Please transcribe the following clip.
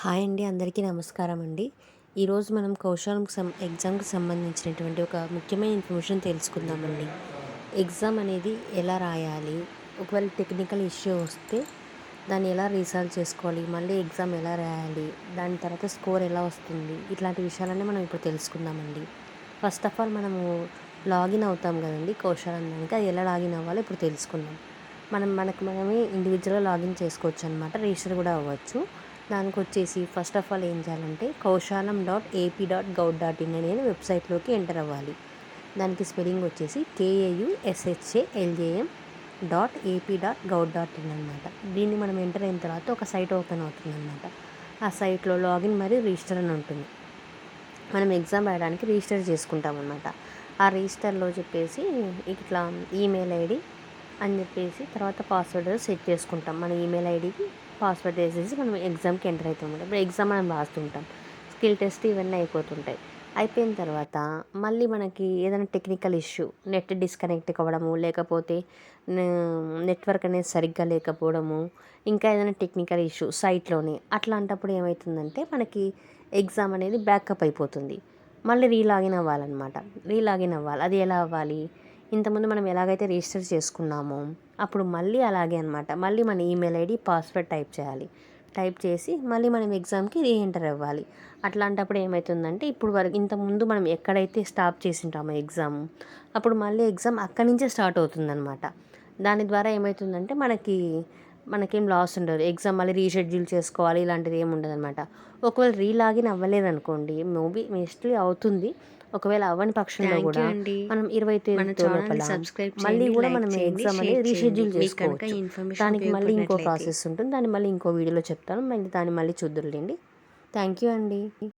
Hi అండి అందరికీ నమస్కారం అండి. ఈరోజు మనం కౌశలం సం ఎగ్జామ్కి సంబంధించినటువంటి ఒక ముఖ్యమైన ఇన్ఫర్మేషన్ తెలుసుకుందామండి. ఎగ్జామ్ అనేది ఎలా రాయాలి? ఒకవేళ టెక్నికల్ ఇష్యూ వస్తే దాన్ని ఎలా రీసాల్వ్ చేసుకోవాలి? మళ్ళీ ఎగ్జామ్ ఎలా రాయాలి? దాని తర్వాత స్కోర్ ఎలా వస్తుంది? ఇట్లాంటి విషయాలన్నీ మనం ఇప్పుడు తెలుసుకుందామండి. ఫస్ట్ ఆఫ్ ఆల్ మనము లాగిన్ అవుతాం కదండి కౌశలం దానికి అది ఎలా లాగిన్ అవ్వాలో ఇప్పుడు తెలుసుకుందాం. మనం మనకు మనమే ఇండివిజువల్గా లాగిన్ చేసుకోవచ్చు అనమాట రిజిస్టర్ కూడా అవ్వచ్చు. దానికి వచ్చేసి ఫస్ట్ ఆఫ్ ఆల్ ఏం చేయాలంటే Kaushalam dot AP dot gov dot in అనే వెబ్సైట్లోకి ఎంటర్ అవ్వాలి. దానికి స్పెల్లింగ్ వచ్చేసి K A U L J M dot AP dot gov dot in అనమాట దీన్ని మనం ఎంటర్ అయిన తర్వాత ఒక సైట్ ఓపెన్ అవుతుంది అనమాట ఆ సైట్లో లాగిన్ మరియు రిజిస్టర్ అని ఉంటుంది. మనం ఎగ్జామ్ రాయడానికి రిజిస్టర్ చేసుకుంటాం అనమాట ఆ రిజిస్టర్లో చెప్పేసి ఇట్లా ఈమెయిల్ ఐడి అని చెప్పేసి తర్వాత పాస్వర్డ్ సెట్ చేసుకుంటాం. మన ఈమెయిల్ ఐడికి పాస్వర్డ్ వేసేసి మనం ఎగ్జామ్కి ఎంటర్ అవుతాం ఇప్పుడు ఎగ్జామ్ మనం రాస్తుంటాం. స్కిల్ టెస్ట్ ఇవన్నీ అయిపోతుంటాయి. అయిపోయిన తర్వాత మళ్ళీ మనకి ఏదైనా టెక్నికల్ ఇష్యూ నెట్ డిస్కనెక్ట్ అవ్వడము లేకపోతే నెట్వర్క్ అనేది సరిగ్గా లేకపోవడము ఇంకా ఏదైనా టెక్నికల్ ఇష్యూ సైట్లోనే అట్లాంటప్పుడు ఏమవుతుందంటే మనకి ఎగ్జామ్ అనేది బ్యాకప్ అయిపోతుంది. మళ్ళీ రీలాగిన్ అవ్వాలన్నమాట. రీలాగిన్ అవ్వాలి. అది ఎలా అవ్వాలి? ఇంతకుముందు మనం ఎలాగైతే రిజిస్టర్ చేసుకున్నామో అప్పుడు మళ్ళీ అలాగే అనమాట మళ్ళీ మన ఈమెయిల్ ఐడి పాస్వర్డ్ టైప్ చేయాలి. టైప్ చేసి మళ్ళీ మనం ఎగ్జామ్కి రీఎంటర్ అవ్వాలి. అట్లాంటప్పుడు ఏమవుతుందంటే ఇప్పుడు వరకు ఇంతకుముందు మనం ఎక్కడైతే స్టాప్ చేసింటామో ఎగ్జామ్ అప్పుడు మళ్ళీ ఎగ్జామ్ అక్కడి నుంచే స్టార్ట్ అవుతుందన్నమాట. దాని ద్వారా ఏమవుతుందంటే మనకి మనకేం లాస్ ఉండదు. ఎగ్జామ్ మళ్ళీ రీషెడ్యూల్ చేసుకోవాలి ఇలాంటిది ఏమి ఉండదు అనమాట ఒకవేళ రీలాగిన్ అవ్వలేదనుకోండి మేబీ మోస్ట్లీ అవుతుంది. ఒకవేళ అవ్వని పక్షంలో కూడా. మనం ఇరవై తేదీ మళ్ళీ కూడా మనం ఎగ్జామ్ అనేది రీషెడ్యూల్ చేసుకోవచ్చు. దానికి మళ్ళీ ఇంకో. ప్రాసెస్ ఉంటుంది. దాన్ని మళ్ళీ ఇంకో వీడియోలో చెప్తాను. మళ్ళీ దాన్ని మళ్ళీ చూద్దురులేండి. థ్యాంక్ యూ అండి.